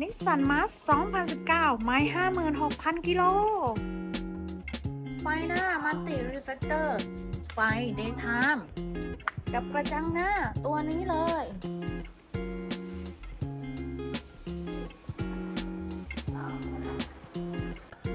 นิสสันมาส2019 ไม้ 56,000 กิโล ไฟหน้ามัลติรีเฟกเตอร์ ไฟเดย์ไทม์กับกระจังหน้าตัวนี้เลย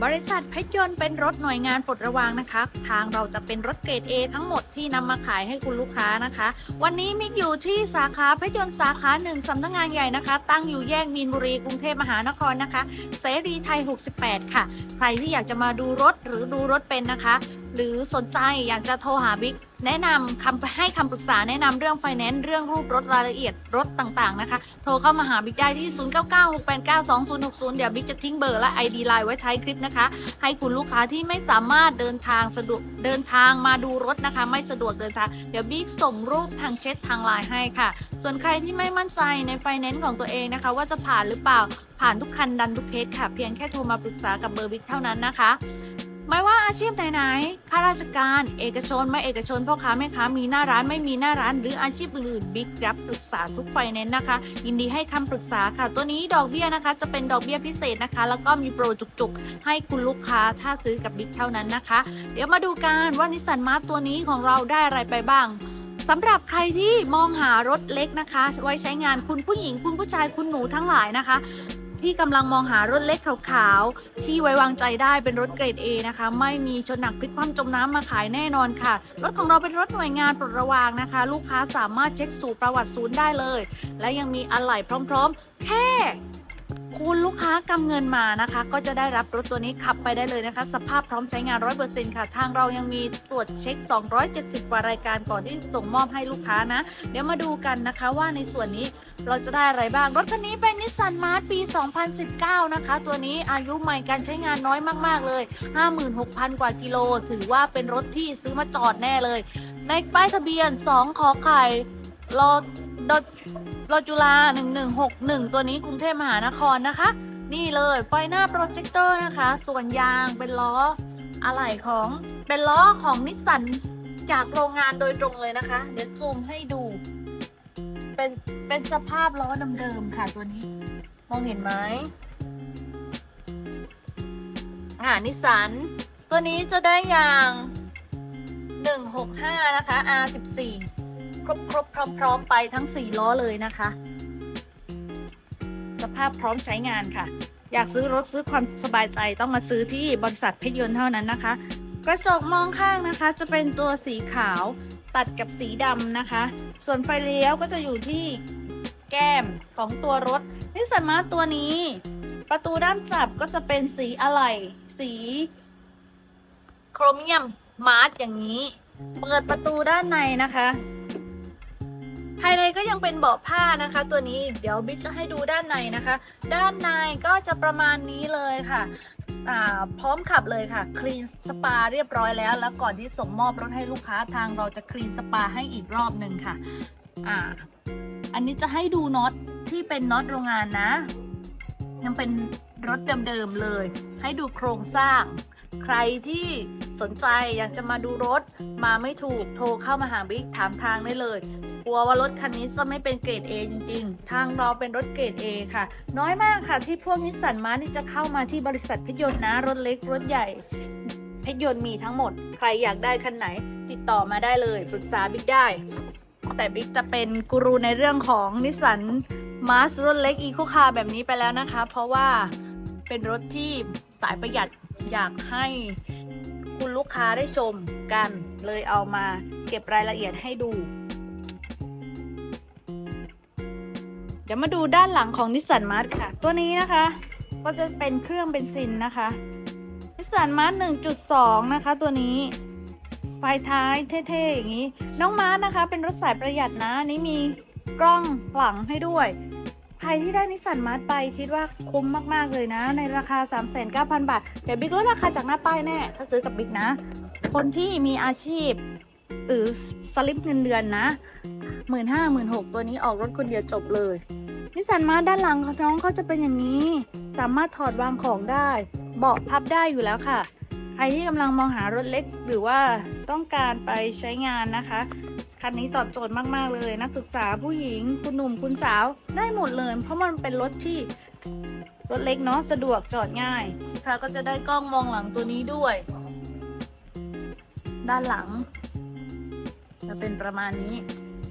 บริษัทเพชรยนต์เป็นรถหน่วยงานปลดระวางนะคะ ทางเราจะเป็นรถเกรด A ทั้งหมดที่นำมาขายให้คุณลูกค้านะคะ วันนี้มิกอยู่ที่สาขาเพชรยนต์สาขาหนึ่งสำนักงานใหญ่นะคะ ตั้งอยู่แยกมีนบุรีกรุงเทพมหานครนะคะ เสรีไทย 68 ค่ะ ใครที่อยากจะมาดูรถหรือดูรถเป็นนะคะ หรือสนใจอยากจะโทรหาบิ๊กแนะนำคำให้คำปรึกษาแนะนำเรื่องไฟแนนซ์เรื่องรูปรถรายละเอียดรถต่างๆนะคะ โทรเข้ามาหาบิ๊กได้ที่ 0996892060 เดี๋ยวบิ๊กจะทิ้งเบอร์และ ID ไลน์ไว้ท้ายคลิปนะคะ ให้คุณลูกค้าที่ไม่สามารถเดินทางสะดวกเดินทางมาดูรถนะคะ ไม่สะดวกเดินทาง เดี๋ยวบิ๊กส่งรูปทางเช็ดทางไลน์ให้ค่ะ ส่วนใครที่ไม่มั่นใจในไฟแนนซ์ของตัวเองนะคะ ว่าจะผ่านหรือเปล่าผ่านทุกคันดันทุกเคสค่ะ เพียงแค่โทรมาปรึกษากับเบอร์บิ๊กเท่านั้นนะคะ ไม่ว่าอาชีพไหนๆข้าราชการ เอกชน ไม่เอกชน พ่อค้าแม่ค้า มีหน้าร้านไม่มีหน้าร้าน หรืออาชีพอื่นๆ บิ๊กรับปรึกษาทุกไฟแนนซ์นะคะ ยินดีให้คำปรึกษาค่ะ ตัวนี้ดอกเบี้ยนะคะ จะเป็นดอกเบี้ยพิเศษนะคะ แล้วก็มีโปรจุกๆ ให้คุณลูกค้าถ้าซื้อกับบิ๊กเท่านั้นนะคะ เดี๋ยวมาดูกันว่านิสสันมาร์ตัวนี้ของเราได้อะไรไปบ้างสำหรับใครที่มองหารถเล็กนะคะ ไว้ใช้งานคุณผู้หญิงคุณผู้ชายคุณหนูทั้งหลายนะคะ ที่กำลังมองหารถเล็กขาวๆ ที่ไว้วางใจได้เป็นรถเกรด A นะคะ ไม่มีชนหนักพลิกคว่ำจมน้ำมาขายแน่นอนค่ะ รถของเราเป็นรถหน่วยงานปลดระวางนะคะ ลูกค้าสามารถเช็คสู่ประวัติศูนย์ได้เลย และยังมีอะไหล่พร้อมๆ แค่ คุณลูกค้ากำเงินมานะคะ ก็จะได้รับรถตัวนี้ขับไปได้เลยนะคะ สภาพพร้อมใช้งาน 100%ค่ะ ทางเรายังมีตรวจเช็ค 270 กว่ารายการก่อนที่จะส่งมอบให้ลูกค้านะ เดี๋ยวมาดูกันนะคะว่าในส่วนนี้เราจะได้อะไรบ้าง รถคันนี้เป็นนิสสันมาร์ปี 2019 นะคะ ตัวนี้อายุใหม่การใช้งานน้อยมาก ๆ เลย 56,000 กว่ากิโล ถือว่าเป็นรถที่ซื้อมาจอดแน่เลย ในป้ายทะเบียน 2 ขอไข่รอด รอจุฬา1161 ตัวนี้กรุงเทพมหานครนะคะ นี่เลยไฟหน้าโปรเจคเตอร์นะคะ ส่วนยางเป็นล้ออะไหล่ของเป็นล้อของนิสสันจากโรงงานโดยตรงเลยนะคะ เดี๋ยวซูมให้ดู เป็นเป็นสภาพล้อเดิมๆค่ะตัวนี้ มองเห็นไหมอ่านิสสันตัวนี้จะได้ยาง 165 นะคะ R14 ครบครบพร้อมพร้อมไปทั้ง 4 ล้อเลยนะคะ สภาพพร้อมใช้งานค่ะ อยากซื้อรถซื้อความสบายใจต้องมาซื้อที่บริษัทเพชรยนต์เท่านั้นนะคะ กระจกมองข้างนะคะ จะเป็นตัวสีขาวตัดกับสีดำนะคะ ส่วนไฟเลี้ยวก็จะอยู่ที่แก้มของตัวรถนิสสันมาร์ตัวนี้ ประตูด้านจับก็จะเป็นสีอะไหล่สี โครเมียมมาร์อย่างนี้ เปิดประตูด้านในนะคะ ภายในก็ยังเป็นเบาะผ้านะคะ ตัวนี้เดี๋ยวบิ๊กจะให้ดูด้านในนะคะ ด้านในก็จะประมาณนี้เลยค่ะพร้อมขับเลยค่ะคลีนสปาเรียบร้อยแล้ว แล้วก่อนที่ส่งมอบรถให้ลูกค้าทางเราจะคลีนสปาให้อีกรอบหนึ่งค่ะอ่าอันนี้จะให้ดูน็อตที่เป็นน็อตโรงงานนะ ยังเป็นรถเดิมๆเลย ให้ดูโครงสร้าง ใครที่สนใจอยากจะมาดูรถมาไม่ถูกโทรเข้ามาหาบิ๊กถามทางได้เลย ลัวว่ารถคันนี้จะไม่เป็นเกรด A จริง ๆ ทางเราเป็นรถเกรด A ค่ะ น้อยมากค่ะที่พวกนิสสันมาที่จะเข้ามาที่บริษัทเพชรยนต์นะรถเล็กรถใหญ่เพชรยนต์มีทั้งหมด ใครอยากได้คันไหน ติดต่อมาได้เลยปรึกษาบิ๊กได้ แต่บิ๊กจะเป็นกูรูในเรื่องของนิสสันมาร์รถเล็กอีโคคาร์แบบนี้ไปแล้วนะคะ เพราะว่าเป็นรถที่สายประหยัดอยากให้คุณลูกค้าได้ชมกัน เลยเอามาเก็บรายละเอียดให้ดู ดี๋ยวมาดูด้านหลังของนิสสันมาร์ค่ะ ตัวนี้นะคะ ก็จะเป็นเครื่องเบนซินนะคะนิสสันมาร์1.2 นะคะ ตัวนี้ไฟท้ายเท่ๆอย่างนี้ น้องมาร์นะคะ เป็นรถสายประหยัดนะนี้มีกล้องหลังให้ด้วย ใครที่ได้นิสสันมาร์ไปคิดว่าคุ้มมากๆเลยนะ ในราคา 39,000 บาทเดี๋ยวบิ๊กลดราคาจากหน้าป้ายแน่ ถ้าซื้อกับบิ๊กนะ คนที่มีอาชีพ หรือสลิปเงินเดือนนะหมื่นห้าหมื่นหกตัวนี้ออกรถคนเดียวจบเลย นิสสันมาด้านหลังของน้องเขาจะเป็นอย่างนี้ สามารถถอดวางของได้ เบาะพับได้อยู่แล้วค่ะ ใครที่กำลังมองหารถเล็กหรือว่าต้องการไปใช้งานนะคะ คันนี้ตอบโจทย์มาก ๆ เลย นักศึกษาผู้หญิง คุณหนุ่มคุณสาวได้หมดเลย เพราะมันเป็นรถที่รถเล็กเนาะสะดวกจอดง่ายค่ะก็จะได้กล้องมองหลังตัวนี้ด้วย ด้านหลัง จะเป็นประมาณนี้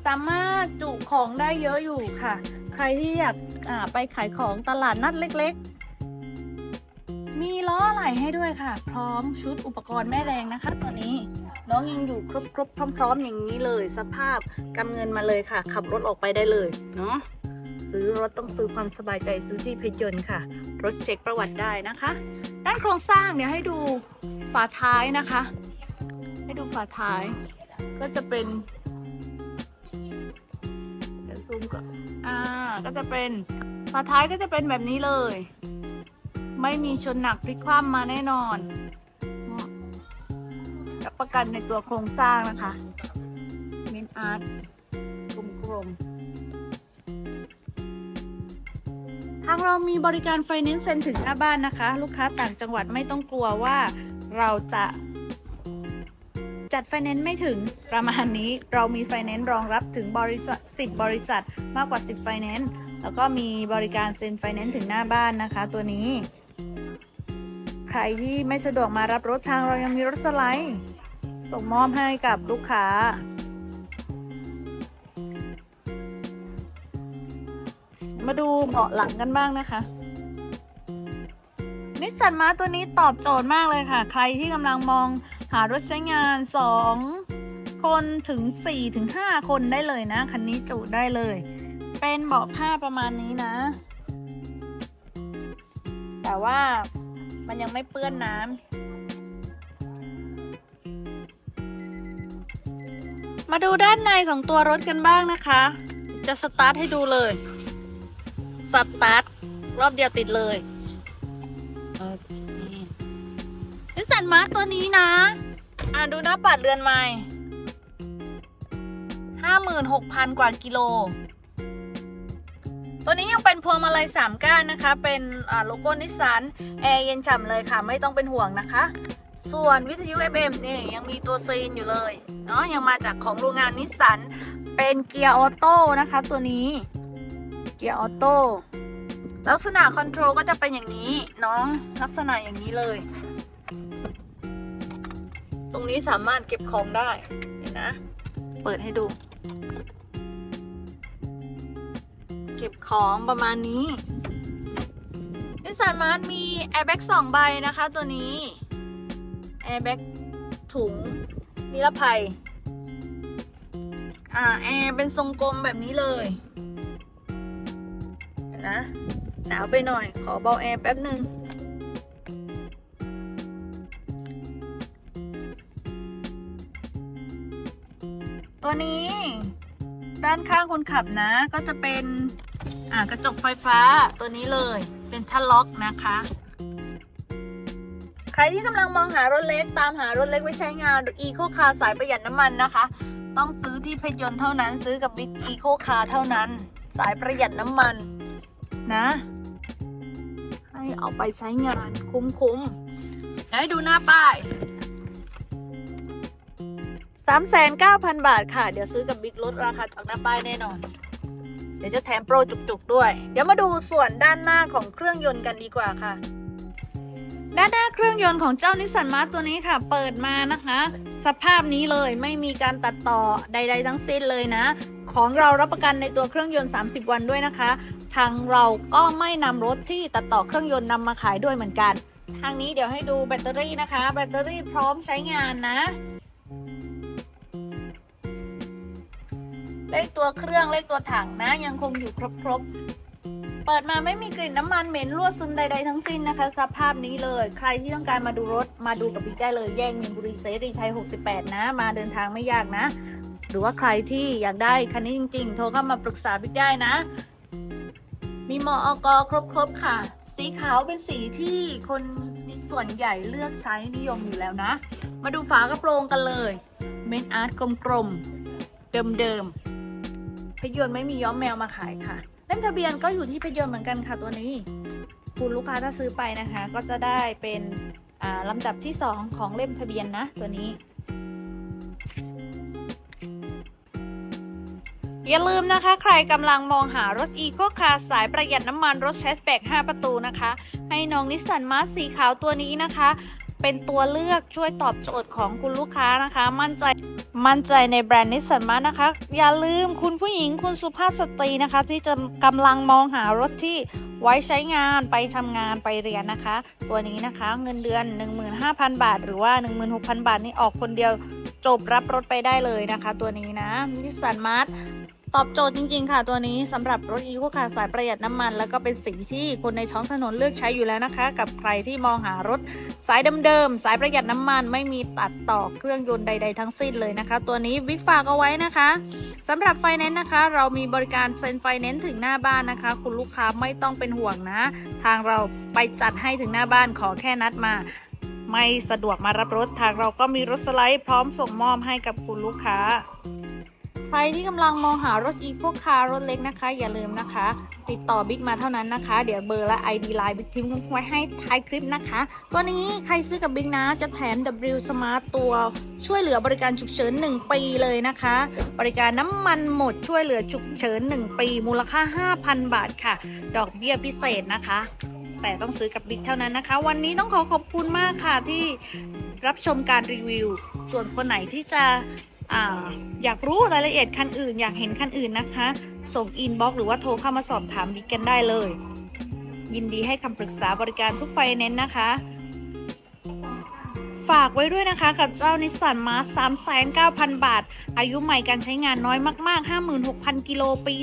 สามารถจุของได้เยอะอยู่ค่ะ รที่อยากอ่าไปขายของตลาดนัดเล็กๆ มีล้ออะไหล่ให้ด้วยค่ะ พร้อมชุดอุปกรณ์แม่แรงนะคะตัวนี้น้องยังอยู่ครบๆพร้อม ๆ อย่างนี้เลย สภาพกำเงินมาเลยค่ะ ขับรถออกไปได้เลยเนาะซื้อรถต้องซื้อความสบายใจซื้อที่เพชรยนต์ค่ะ รถเช็คประวัติได้นะคะ ด้านโครงสร้างเดี๋ยวให้ดูฝาท้ายนะคะ ให้ดูฝาท้าย ก็จะเป็นเดี๋ยวซูมก่อนอ่า ก็จะเป็นฝาท้ายก็จะเป็นแบบนี้เลย ไม่มีชนหนักพลิกคว่ำมาแน่นอนรับประกันในตัวโครงสร้างนะคะเมนอาร์ตกลมๆทางเรามีบริการไฟแนนซ์เซ็นถึงหน้าบ้านนะคะ ลูกค้าต่างจังหวัดไม่ต้องกลัวว่าเราจะ จัดไฟแนนซ์ไม่ถึงประมาณนี้เรามีไฟแนนซ์รองรับถึงบริษัท10 บริษัทมากกว่า 10 ไฟแนนซ์แล้วก็มีบริการเซ็นไฟแนนซ์ถึงหน้าบ้านนะคะ ตัวนี้ ใครที่ไม่สะดวกมารับรถทางเรายังมีรถสไลด์ ส่งมอบให้กับลูกค้ามาดูเบาะหลังกันบ้างนะคะนิสสันมาตัวนี้ตอบโจทย์มากเลยค่ะ ใครที่กำลังมอง หารถใช้งาน 2 คนถึง 4 ถึง 5 คนได้เลยนะ คันนี้จุได้เลย เป็นเบาะผ้าประมาณนี้นะ แต่ว่ามันยังไม่เปื้อนน้ำมาดูด้านในของตัวรถกันบ้างนะคะ จะสตาร์ทให้ดูเลย สตาร์ทรอบเดียวติดเลยนิสสันมาร์ตัวนี้นะ อ่าดูหน้าปัดเรือนใหม่ห้าหมื่นหกพันกว่ากิโล ตัวนี้ยังเป็นพวงมาลัยสามก้านนะคะ เป็นโลโก้นิสสันแอร์เย็นฉ่ำเลยค่ะ ไม่ต้องเป็นห่วงนะคะ ส่วนวิทยุ FM นี่ยังมีตัวซีนอยู่เลยเนาะยังมาจากของโรงงานนิสสันเป็นเกียร์ออโต้นะคะ ตัวนี้เกียร์ออโต้ลักษณะคอนโทรลก็จะเป็นอย่างนี้น้องลักษณะอย่างนี้เลย ตรงนี้สามารถเก็บของได้เห็นนะ เปิดให้ดู เก็บของประมาณนี้นิสสันมาร์ทมีแอร์แบ็กสองใบนะคะตัวนี้แอร์แบ็กถุงนิรภัย อ่าแอร์เป็นทรงกลมแบบนี้เลยเห็นนะหนาวไปหน่อยขอเบาแอร์แป๊บหนึ่ง ตัวนี้ ด้านข้างคนขับนะ ก็จะเป็นอ่ากระจกไฟฟ้าตัวนี้เลย เป็นทัลล็อกนะคะ ใครที่กำลังมองหารถเล็กตามหารถเล็กไว้ใช้งานอีโคคาสายประหยัดน้ำมันนะคะ ต้องซื้อที่เพชรยนต์เท่านั้นซื้อกับบิ๊กอีโคคาเท่านั้น สายประหยัดน้ำมันนะให้เอาไปใช้งานคุ้มๆให้ดูหน้าป้าย 39,000 บาทค่ะ เดี๋ยวซื้อกับบิ๊กรถราคาจากหน้าป้ายแน่นอน เดี๋ยวจะแถมโปรจุกๆด้วย เดี๋ยวมาดูส่วนด้านหน้าของเครื่องยนต์กันดีกว่าค่ะ ด้านหน้าเครื่องยนต์ของเจ้านิสสันมาร์ตัวนี้ค่ะ เปิดมานะคะ สภาพนี้เลยไม่มีการตัดต่อใด ๆ ทั้งสิ้นเลยนะ ของเรารับประกันในตัวเครื่องยนต์ 30 วันด้วยนะคะ ทางเราก็ไม่นำรถที่ตัดต่อเครื่องยนต์นำมาขายด้วยเหมือนกัน ทางนี้เดี๋ยวให้ดูแบตเตอรี่นะคะ แบตเตอรี่พร้อมใช้งานนะ เลขตัวเครื่องเลขตัวถังนะ ยังคงอยู่ครบๆเปิดมาไม่มีกลิ่นน้ำมันเหม็นรั่วซึมใด ๆ ทั้งสิ้นนะคะ สภาพนี้เลย ใครที่ต้องการมาดูรถมาดูกับบิ๊กได้เลยแยกมีนบุรีเสรีไทย 68 นะ มาเดินทางไม่ยากนะ หรือว่าใครที่อยากได้คันนี้จริง ๆ โทรเข้ามาปรึกษาบิ๊กได้นะ มีมออกครบๆค่ะ สีขาวเป็นสีที่คนส่วนใหญ่เลือกใช้นิยมอยู่แล้วนะ มาดูฝากระโปรงกันเลย เมนอาร์ตกลมๆเดิมๆ เพยนไม่มีย้อมแมวมาขายค่ะ เล่มทะเบียนก็อยู่ที่เพยนเหมือนกันค่ะตัวนี้ คุณลูกค้าถ้าซื้อไปนะคะ ก็จะได้เป็นอ่าลำดับที่ 2 ของเล่มทะเบียนนะตัวนี้ อย่าลืมนะคะ ใครกำลังมองหารถอีโคคาร์สายประหยัดน้ำมันรถแชสแบก5 ประตูนะคะ ให้น้องนิสสันมาสสีขาวตัวนี้นะคะ เป็นตัวเลือกช่วยตอบโจทย์ของคุณลูกค้านะคะ มั่นใจ มั่นใจในแบรนด์นิสสันมานะคะ อย่าลืมคุณผู้หญิงคุณสุภาพสตรีนะคะ ที่จะกำลังมองหารถที่ไว้ใช้งานไปทำงานไปเรียนนะคะ ตัวนี้นะคะเงินเดือน 15,000 บาท หรือว่า 16,000 บาทนี่ออกคนเดียวจบรับรถไปได้เลยนะคะ ตัวนี้นะนิสสันมาส ตอบโจทย์จริง ๆ ค่ะตัวนี้สำหรับรถอีโคคาร์สายประหยัดน้ำมัน แล้วก็เป็นสีที่คนในท้องถนนเลือกใช้อยู่แล้วนะคะ กับใครที่มองหารถสายเดิมๆสายประหยัดน้ำมันไม่มีตัดต่อเครื่องยนต์ใด ๆ ทั้งสิ้นเลยนะคะ ตัวนี้บิ๊กฝากเอาไว้นะคะสำหรับไฟแนนซ์นะคะ เรามีบริการเซ็นไฟแนนซ์ถึงหน้าบ้านนะคะ คุณลูกค้าไม่ต้องเป็นห่วงนะ ทางเราไปจัดให้ถึงหน้าบ้านขอแค่นัดมาไม่สะดวกมารับรถทางเราก็มีรถสไลด์พร้อมส่งมอบให้กับคุณลูกค้า ใครที่กำลังมองหารถอีโคคาร์รถเล็กนะคะ อย่าลืมนะคะ ติดต่อบิ๊กมาเท่านั้นนะคะ เดี๋ยวเบอร์และ ID ไลน์บิ๊กทิ้งไว้ให้ท้ายคลิปนะคะ ตัวนี้ใครซื้อกับบิ๊กนะ จะแถม W Smart ตัวช่วยเหลือบริการฉุกเฉิน 1 ปีเลยนะคะ บริการน้ำมันหมดช่วยเหลือฉุกเฉิน 1 ปี มูลค่า 5,000 บาทค่ะ ดอกเบี้ยพิเศษนะคะ แต่ต้องซื้อกับบิ๊กเท่านั้นนะคะ วันนี้ต้องขอขอบคุณมากค่ะที่รับชมการรีวิว ส่วนคนไหนที่จะ อยากรู้รายละเอียดคันอื่น อยากเห็นคันอื่นนะคะ ส่งอินบ็อกหรือว่าโทรเข้ามาสอบถามดิกันได้เลย ยินดีให้คำปรึกษาบริการทุกไฟแนนซ์นะคะ ฝากไว้ด้วยนะคะกับเจ้านิสสันมาส3 9 0 0 0บาท อายุใหม่การใช้งานน้อยมากๆ 56,000 กิโลปี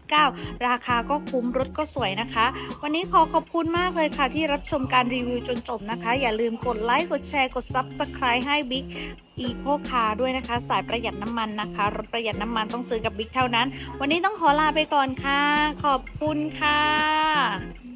2019 ราคาก็คุ้มรถก็สวยนะคะ วันนี้ขอขอบคุณมากเลยค่ะที่รับชมการรีวิวจนจบนะคะ อย่าลืมกดไลค์ กดแชร์ กด Subscribe ให้บิ๊กอีโคคาร์ด้วยนะคะ สายประหยัดน้ำมันนะคะ รถประหยัดน้ำมันต้องซื้อกับบิ๊กเท่านั้น วันนี้ต้องขอลาไปก่อนค่ะ ขอบคุณค่ะ